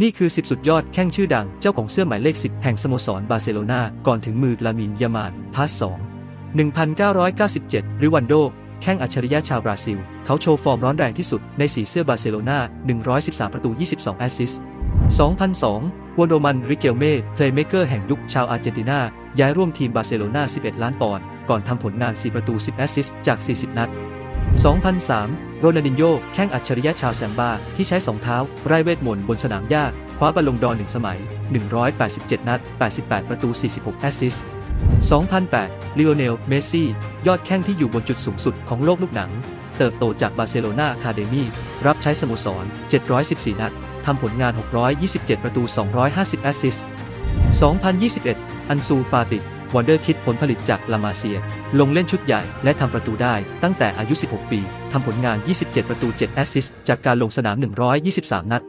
นี่คือ 10 สุดยอดแข้งชื่อดังเจ้าของเสื้อหมายเลข 10 แห่งสโมสรบาร์เซโลนาก่อนถึงมือลามินยามานพาส2 1997 ริวันโด แข้งอัจฉริยะชาวบราซิล เขาโชว์ฟอร์มร้อนแรงที่สุดในสีเสื้อบาร์เซโลนา113 ประตู 22 แอสซิสต์2002วอนโดมัน ริเกลเม่ เพลย์เมเกอร์แห่งยุคชาวอาร์เจนตินา ย้ายร่วมทีมบาร์เซโลนา11 ล้านปอนด์ ก่อนทำผลงาน 4 ประตู 10 แอสซิสต์จาก 40 นัด 2003 โรนัลดินโญ่แข้งอัจฉริยะชาวแซมบาที่ใช้สองเท้า ไร้เวทมนต์บนสนามหญ้าคว้าบอลลงดอร์หนึ่งสมัย 187 นัด 88 ประตู 46 แอสซิสต์2008ลิโอเนล เมสซี่ ยอดแข้งที่อยู่บนจุดสูงสุดของโลกลูกหนัง เติบโตจากบาร์เซโลนาคาเดมีรับใช้สโมสร 714 นัด ทำผลงาน 627 ประตู 250 แอสซิสต์2021 อันซู ฟาติ วอนเดอร์คิดผลผลิตจากลามาเซีย ลงเล่นชุดใหญ่และทำประตูได้ตั้งแต่อายุ 16 ปี ทำผลงาน 27 ประตู 7 แอสซิสต์จากการลงสนาม 123 นัด